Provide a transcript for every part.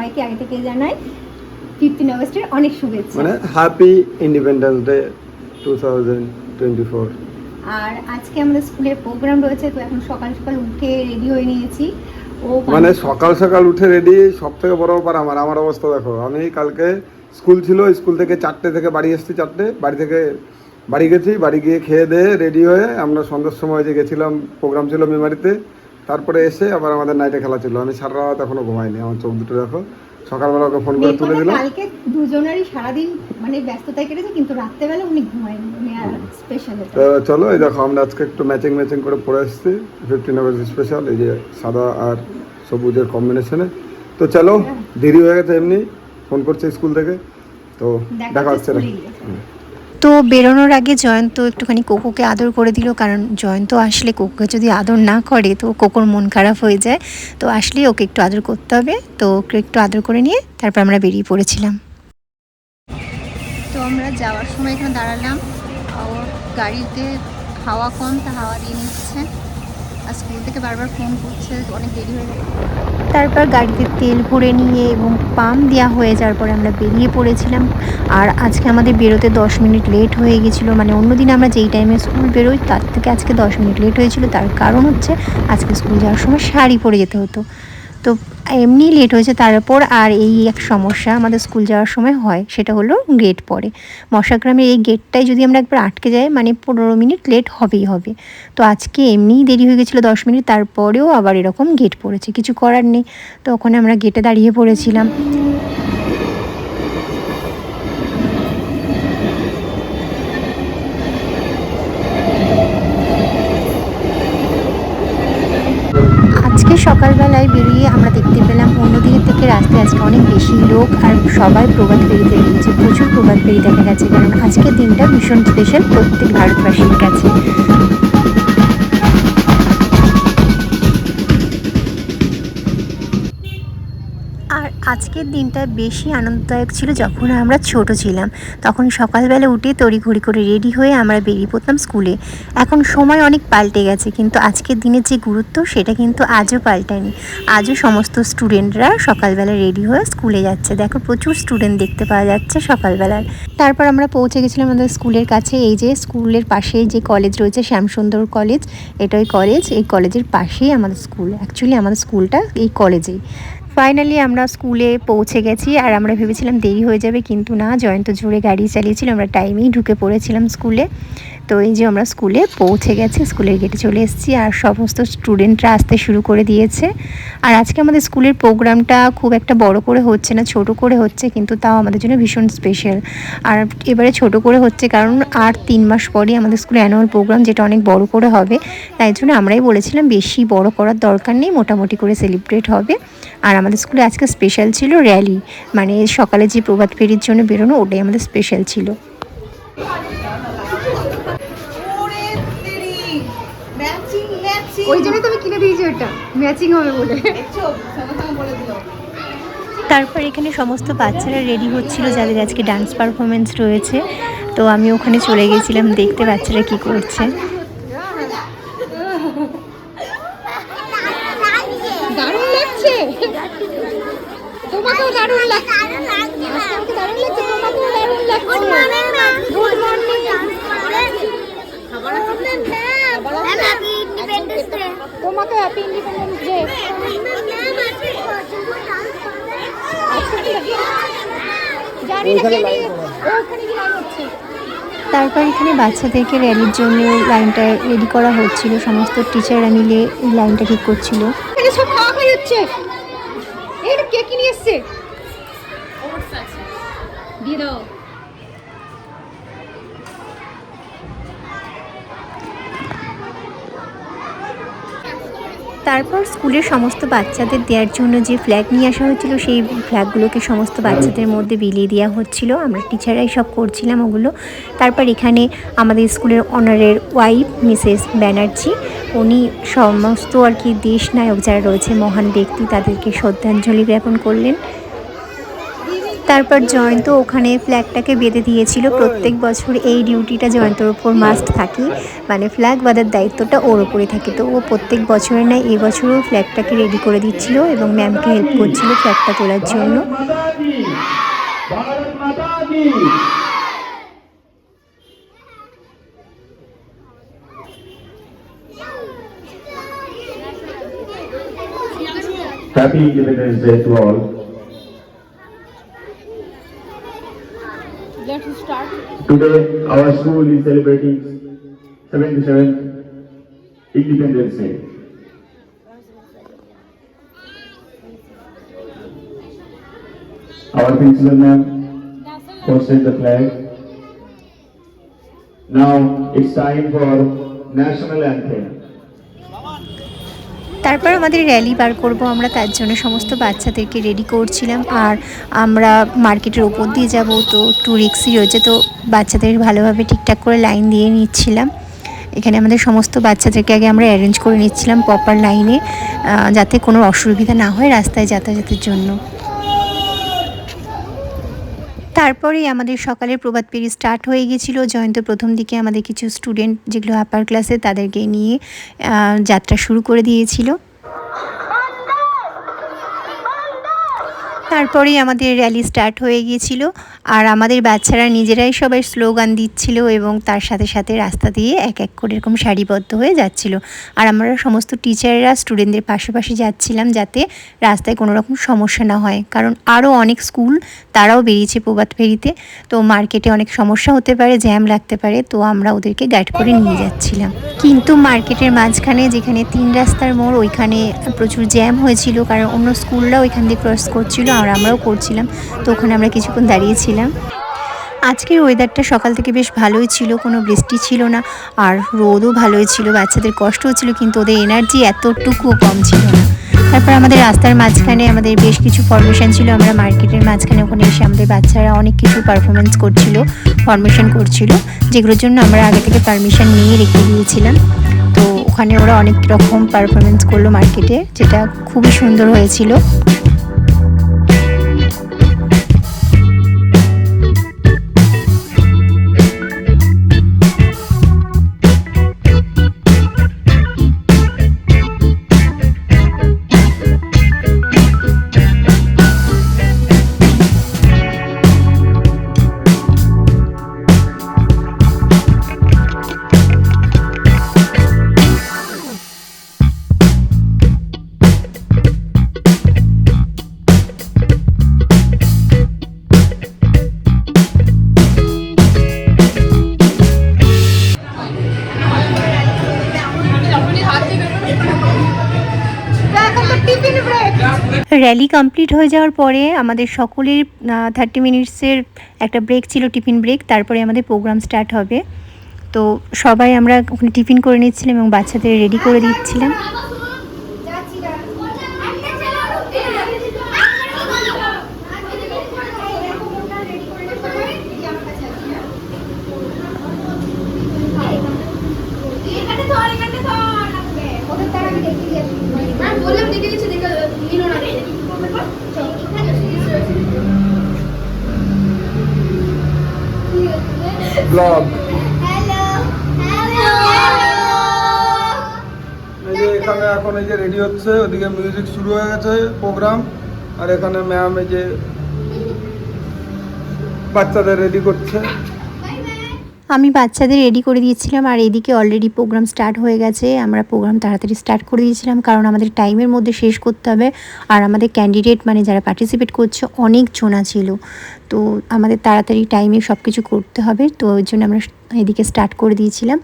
সবাইকে আগে থেকে জানাই ফিফটিন আগস্টের অনেক শুভেচ্ছা। মানে happy independence day two thousand twenty four আর আজকে আমাদের স্কুলের প্রোগ্রাম রয়েছে তো এখন সকাল সকাল উঠে রেডি হয়ে নিয়েছি। ও মানে সকাল সকাল উঠে রেডি সব থেকে বড় ব্যাপার আমার আমার অবস্থা দেখো। আমি কালকে স্কুল ছিল স্কুল থেকে চারটে থেকে বাড়ি এসেছি চারটে বাড়ি থেকে বাড়ি গেছি বাড়ি গিয়ে খেয়ে দিয়ে রেডি হয়ে আমরা সন্ধ্যার সময় যে গেছিলাম প্রোগ্রাম ছিল মেমারিতে তারপরে এসে আবার আমাদের নাইটে খেলা ছিল। আমি সারা রাত এখনও ঘুমাইনি আমার চোখ দুটো দেখো। সকালবেলা ওকে ফোন করে তুলে দিলাম। কালকে দুজনেরই সারাদিন মানে ব্যস্ততায় কেটেছে কিন্তু রাত্রেবেলা উনি ঘুমায়নি উনি আর স্পেশাল তো চলো এই দেখো আমরা আজকে একটু ম্যাচিং ম্যাচিং করে পরে এসেছি ফিফটিন আগস্ট স্পেশাল এই যে সাদা আর সবুজের কম্বিনেশনে তো চলো দেরি হয়ে গেছে এমনি ফোন করছে স্কুল থেকে। তো দেখা হচ্ছে। হুম। তো বেরোনোর আগে জয়ন্ত একটুখানি কোকোকে আদর করে দিল, কারণ জয়ন্ত আসলে কোকোকে যদি আদর না করে তো কোকোর মন খারাপ হয়ে যায়। তো আসলে ওকে একটু আদর করতে হবে। তো ওকে একটু আদর করে নিয়ে তারপর আমরা বেরিয়ে পড়েছিলাম। তো আমরা যাওয়ার সময় এখানে দাঁড়ালাম। গাড়িতে হাওয়া কম, তা হাওয়া দিয়ে নিচ্ছে। থেকে বারবার করছে, অনেক দেরি হয়ে তারপর গাড়িতে তেল ভরে নিয়ে এবং পাম্প দেওয়া হয়ে যাওয়ার পরে আমরা বেরিয়ে পড়েছিলাম। আর আজকে আমাদের বেরোতে দশ মিনিট লেট হয়ে গেছিল। মানে অন্যদিন আমরা যেই টাইমে স্কুল বেরোই, তার থেকে আজকে দশ মিনিট লেট হয়েছিল। তার কারণ হচ্ছে, আজকে স্কুল যাওয়ার সময় শাড়ি পরে যেতে হতো। তো এমনি লেট হয়েছে তারপর আর এই এক সমস্যা আমাদের স্কুল যাওয়ার সময় হয়, সেটা হলো গেট পড়ে। মশাগ্রামের এই গেটটাই যদি আমরা একবার আটকে যাই মানে পনেরো মিনিট লেট হবেই হবে। তো আজকে এমনিই দেরি হয়ে গেছিল দশ মিনিট, তারপরেও আবার এরকম গেট পড়েছে, কিছু করার নেই। তো ওখানে আমরা গেটে দাঁড়িয়ে পড়েছিলাম আজকে সকালবেলায় বেরিয়ে আমরা দেখতে পেলাম অন্যদিকের থেকে রাস্তায় আজকে অনেক বেশি লোক আর সবাই প্রভাত ফেরিতে গিয়েছে প্রচুর প্রবাদ ফেরি দেখা গেছে, কারণ আজকের দিনটা ভীষণ স্পেশাল প্রত্যেক ভারতবাসীর কাছে। আজকের দিনটা বেশি আনন্দদায়ক ছিল যখন আমরা ছোট ছিলাম। তখন সকালবেলা উঠে তড়িঘড়ি করে রেডি হয়ে আমরা বেরিয়ে পড়তাম স্কুলে এখন সময় অনেক পাল্টে গেছে, কিন্তু আজকের দিনের যে গুরুত্ব, সেটা কিন্তু আজও পাল্টায়নি। আজও সমস্ত স্টুডেন্টরা সকালবেলা রেডি হয়ে স্কুলে যাচ্ছে। দেখো, প্রচুর স্টুডেন্ট দেখতে পাওয়া যাচ্ছে সকালবেলার। তারপর আমরা পৌঁছে গেছিলাম আমাদের স্কুলের কাছে। এই যে স্কুলের পাশেই যে কলেজ রয়েছে, শ্যামসুন্দর কলেজ এটাই কলেজ এই কলেজের পাশেই আমাদের স্কুল অ্যাকচুয়ালি আমাদের স্কুলটা এই কলেজেই ফাইনালি আমরা স্কুলে পৌঁছে গেছি আর আমরা ভেবেছিলাম দেরি হয়ে যাবে, কিন্তু না, জয়ন্ত জুড়ে গাড়ি চালিয়েছিল, আমরা টাইমেই ঢুকে পড়েছিলাম স্কুলে। তো এই যে আমরা স্কুলে পৌঁছে গেছি, স্কুলের গেটে চলে এসেছি আর সমস্ত স্টুডেন্টরা আসতে শুরু করে দিয়েছে। আর আজকে আমাদের স্কুলের প্রোগ্রামটা খুব একটা বড় করে হচ্ছে না, ছোট করে হচ্ছে, কিন্তু তাও আমাদের জন্য ভীষণ স্পেশাল আর এবারে ছোট করে হচ্ছে কারণ আর তিন মাস পরই আমাদের স্কুলে অ্যানুয়াল প্রোগ্রাম যেটা অনেক বড় করে হবে। তাই জন্য আমরাই বলেছিলাম বেশি বড় করার দরকার নেই, মোটামুটি করে সেলিব্রেট হবে। আর আমাদের স্কুলে আজকে স্পেশাল ছিল র্যালি মানে সকালে যে প্রভাত ফেরির জন্য বেরোনো, ওটাই আমাদের স্পেশাল ছিল। ওই জন্যই তো আমি কিনে দিয়েছি ওটা ম্যাচিং হবে বলে। দেখছ সঙ্গে সঙ্গে বলে দিল। তারপর এখানে সমস্ত বাচ্চারা রেডি হচ্ছিল যাদের আজকে ডান্স পারফরমেন্স রয়েছে। তো আমি ওখানে চলে গেছিলাম দেখতে বাচ্চারা কি করছে। দারুণ লাগছে। তোমাকেও দারুণ লাগছে আজকে দারুণ লাগছে তোমাকেও দারুণ লাগছে গুড মর্নিং তোমাকে হ্যাপি ইন্ডিপেন্ডেন্স ডে জানি না কে নিয়ে ওখানে কি লাইন হচ্ছে তারপর এখানে বাচ্চাদেরকে র্যালির জন্য লাইনটা রেডি করা হচ্ছিল। সমস্ত টিচাররা মিলে এই লাইনটা ঠিক করছিল। সব খাওয়া খাই হচ্ছে। এটা কে কি এসছে? দিয়ে দাও। তারপর স্কুলের সমস্ত বাচ্চাদের দেওয়ার জন্য যে ফ্ল্যাগ নিয়ে আসা হয়েছিল সেই ফ্ল্যাগগুলোকে সমস্ত বাচ্চাদের মধ্যে বিলিয়ে দেওয়া হচ্ছিল। আমরা টিচাররাই সব করছিলাম ওগুলো। তারপর এখানে আমাদের স্কুলের অনারের ওয়াইফ মিসেস ব্যানার্জি উনি সমস্ত আর কি দেশ নায়ক যারা রয়েছে মহান ব্যক্তি তাদেরকে শ্রদ্ধাঞ্জলি জ্ঞাপন করলেন। তারপর জয়ন্ত ওখানে ফ্ল্যাগটাকে বেঁধে দিয়েছিল। প্রত্যেক বছর এই ডিউটিটা জয়ন্তর ওপর মাস্ট থাকে। মানে ফ্ল্যাগ বাঁধার দায়িত্বটা ওর ওপরে থাকে। তো ও প্রত্যেক বছরের নয় এবছরও ফ্ল্যাগটাকে রেডি করে দিচ্ছিল এবং ম্যামকে হেল্প করছিল ফ্ল্যাগটা তোলার জন্য। Happy Independence Day to all. Today, our school is celebrating 77th Independence Day. Our principal ma'am hosted the flag. Now it's time for national anthem. তারপর আমাদের র্যালি বার করব। আমরা তার জন্য সমস্ত বাচ্চাদেরকে রেডি করছিলাম। আর আমরা মার্কেটের ওপর দিয়ে যাব। তো টু রিক্সি রয়েছে। তো বাচ্চাদের ভালোভাবে ঠিকঠাক করে লাইন দিয়ে নিচ্ছিলাম। এখানে আমাদের সমস্ত বাচ্চাদেরকে আগে আমরা অ্যারেঞ্জ করে নিচ্ছিলাম প্রপার লাইনে যাতে কোনো অসুবিধা না হয় রাস্তায় যাতায়াতের জন্য। তারপরেই আমাদের সকালের প্রবাদ পেরি স্টার্ট হয়ে গেছিল। জয়ন্ত প্রথম দিকে আমাদের কিছু স্টুডেন্ট যেগুলো আপার ক্লাসে তাদেরকে নিয়ে যাত্রা শুরু করে দিয়েছিল। তারপরেই আমাদের র্যালি স্টার্ট হয়ে গিয়েছিল। আর আমাদের বাচ্চারা নিজেরাই সবাই স্লোগান দিচ্ছিল এবং তার সাথে সাথে রাস্তা দিয়ে এক এক করে এরকম সারিবদ্ধ হয়ে যাচ্ছিল। আর আমরা সমস্ত টিচাররা স্টুডেন্টদের পাশাপাশি যাচ্ছিলাম যাতে রাস্তায় কোনো রকম সমস্যা না হয়। কারণ আরও অনেক স্কুল তারাও বেরিয়েছে প্রবাদ ফেরিতে তো মার্কেটে অনেক সমস্যা হতে পারে জ্যাম লাগতে পারে, তো আমরা ওদেরকে গাইড করে নিয়ে যাচ্ছিলাম। কিন্তু মার্কেটের মাঝখানে যেখানে তিন রাস্তার মোড়, ওইখানে প্রচুর জ্যাম হয়েছিল। কারণ অন্য স্কুলরাও ওইখান দিয়ে ক্রস করছিল। আর আমরাও করছিলাম। তো ওখানে আমরা কিছুক্ষণ দাঁড়িয়েছিলাম। আজকের ওয়েদারটা সকাল থেকে বেশ ভালোই ছিল, কোনো বৃষ্টি ছিল না, আর রোদও ভালোই ছিল, বাচ্চাদের কষ্টও ছিল, কিন্তু ওদের এনার্জি এতটুকুও কম ছিল না। তারপর আমাদের রাস্তার মাঝখানে আমাদের বেশ কিছু ফরমেশন ছিল, আমরা মার্কেটের মাঝখানে ওখানে এসে আমাদের বাচ্চারা অনেক কিছু পারফরমেন্স করছিল ফরমেশন করছিল, যেগুলোর জন্য আমরা আগে থেকে পারমিশন নিয়ে রেখে দিয়েছিলাম। তো ওখানে ওরা অনেক রকম পারফরমেন্স করল মার্কেটে যেটা খুবই সুন্দর হয়েছিল। র্যালি কমপ্লিট হয়ে যাওয়ার পরে আমাদের সকলের থার্টি মিনিটসের একটা ব্রেক ছিল টিফিন ব্রেক তারপরে আমাদের প্রোগ্রাম স্টার্ট হবে। তো সবাই আমরা ওখানে টিফিন করে নিচ্ছিলাম এবং বাচ্চাদের রেডি করে দিচ্ছিলাম বললাম দেখে গেছে দেখে নিল না ব্লগ এই যে এখানে এখন এই যে রেডি হচ্ছে ওদিকে মিউজিক শুরু হয়ে গেছে প্রোগ্রাম আর এখানে ম্যাম এই যে বাচ্চাদের রেডি করছে। আমি বাচ্চাদের রেডি করে দিয়েছিলাম আর এদিকে অলরেডি প্রোগ্রাম স্টার্ট হয়ে গেছে। আমরা প্রোগ্রাম তাড়াতাড়ি স্টার্ট করে দিয়েছিলাম কারণ আমাদের টাইমের মধ্যে শেষ করতে হবে। আর আমাদের ক্যান্ডিডেট মানে যারা পার্টিসিপেট করছে অনেক জোনা ছিল। তো আমাদের তাড়াতাড়ি টাইমে সব কিছু করতে হবে। তো ওই জন্য আমরা এদিকে স্টার্ট করে দিয়েছিলাম।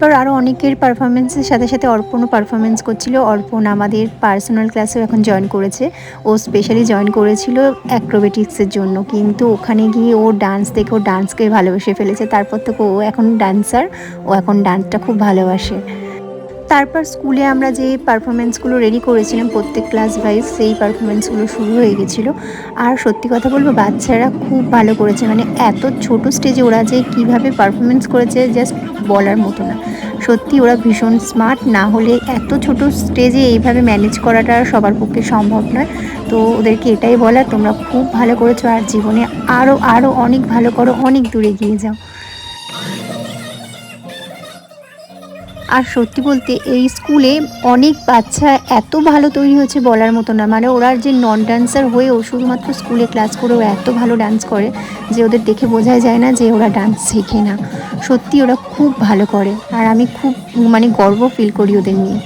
তারপর আরও অনেকের পারফরমেন্সের সাথে সাথে অর্পণও পারফরমেন্স করছিল। অর্পণ আমাদের পার্সোনাল ক্লাসেও এখন জয়েন করেছে। ও স্পেশালি জয়েন করেছিল অ্যাক্রোবেটিক্সের জন্য। কিন্তু ওখানে গিয়ে ও ডান্স দেখে, ও ডান্সকে ভালোবেসে ফেলেছে। তারপর থেকে ও এখন ডান্সার ও এখন ডান্সটা খুব ভালোবাসে। তারপর স্কুলে আমরা যে পারফরমেন্সগুলো রেডি করেছিলাম, প্রত্যেক ক্লাস ওয়াইজ সেই পারফরমেন্সগুলো শুরু হয়ে গেছিল। আর সত্যি কথা বলব, বাচ্চারা খুব ভালো করেছে। মানে এত ছোট স্টেজে ওরা যে কীভাবে পারফরমেন্স করেছে জাস্ট বলার মতো না। সত্যি ওরা ভীষণ স্মার্ট না হলে এত ছোট স্টেজে এইভাবে ম্যানেজ করাটা সবার পক্ষে সম্ভব নয়। তো ওদেরকে এটাই বলার, তোমরা খুব ভালো করেছ। আর জীবনে আরও আরও অনেক ভালো করো, অনেক দূরে গিয়ে যাও। আর সত্যি বলতে এই স্কুলে অনেক বাচ্চা এত ভালো তৈরি হচ্ছে বলার মতো না। মানে ওরা যে নন ডান্সার হয়েও শুধুমাত্র স্কুলে ক্লাস করে ওরা এত ভালো ডান্স করে যে ওদের দেখে বোঝাই যায় না যে ওরা ডান্স শেখে না। সত্যি ওরা খুব ভালো করে। আর আমি খুব মানে গর্ব ফিল করি ওদের নিয়ে।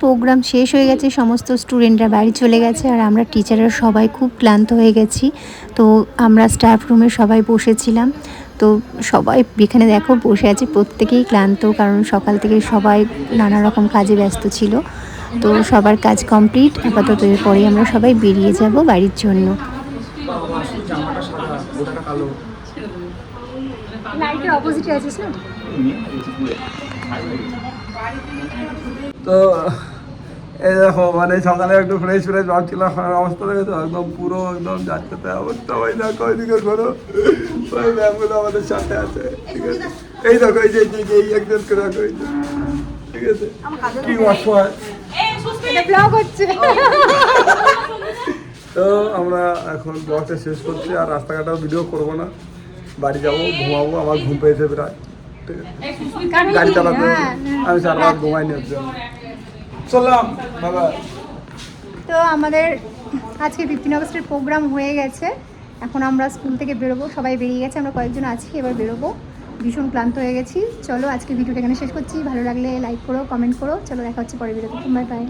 প্রোগ্রাম শেষ হয়ে গেছে সমস্ত স্টুডেন্টরা বাড়ি চলে গেছে আর আমরা টিচাররা সবাই খুব ক্লান্ত হয়ে গেছি। তো আমরা স্টাফ রুমে সবাই বসেছিলাম। তো সবাই এখানে দেখো বসে আছে প্রত্যেকেই ক্লান্ত কারণ সকাল থেকে সবাই নানা রকম কাজে ব্যস্ত ছিল। তো সবার কাজ কমপ্লিট আপাতত এরপরেই আমরা সবাই বেরিয়ে যাব বাড়ির জন্য। লাইটের অপোজিটে আছিস না? তো এই দেখো মানে সকালে একটু ফ্রেশ ফ্রেশ ভাবছিলাম অবস্থা দেখেছ? একদম পুরো একদম যাচ্ছে অবস্থা ওই দেখো ওইদিকে করো ওই ম্যামগুলো আমাদের সাথে আছে ঠিক আছে? এই দেখো এই যে এই যে এই দেখো এই ঠিক আছে? কি অসহায় তো আমরা এখন ব্লগটা শেষ করছি আর রাস্তাঘাটেও ভিডিও করব না। বাড়ি যাব ঘুমাবো আমার ঘুম পেয়েছে প্রায়। গাড়ি চালাতে হ্যাঁ, আমি সারা রাত ঘুমাইনি চললাম বাবা। তো আমাদের আজকে ফিফটিন আগস্টের প্রোগ্রাম হয়ে গেছে। এখন আমরা স্কুল থেকে বেরোবো। সবাই বেরিয়ে গেছে আমরা কয়েকজন আছি এবার বেরোবো। ভীষণ ক্লান্ত হয়ে গেছি। চলো আজকে ভিডিওটা এখানে শেষ করছি। ভালো লাগলে লাইক করো কমেন্ট করো। চলো দেখা হচ্ছে পরে ভিডিওতে বাই বাই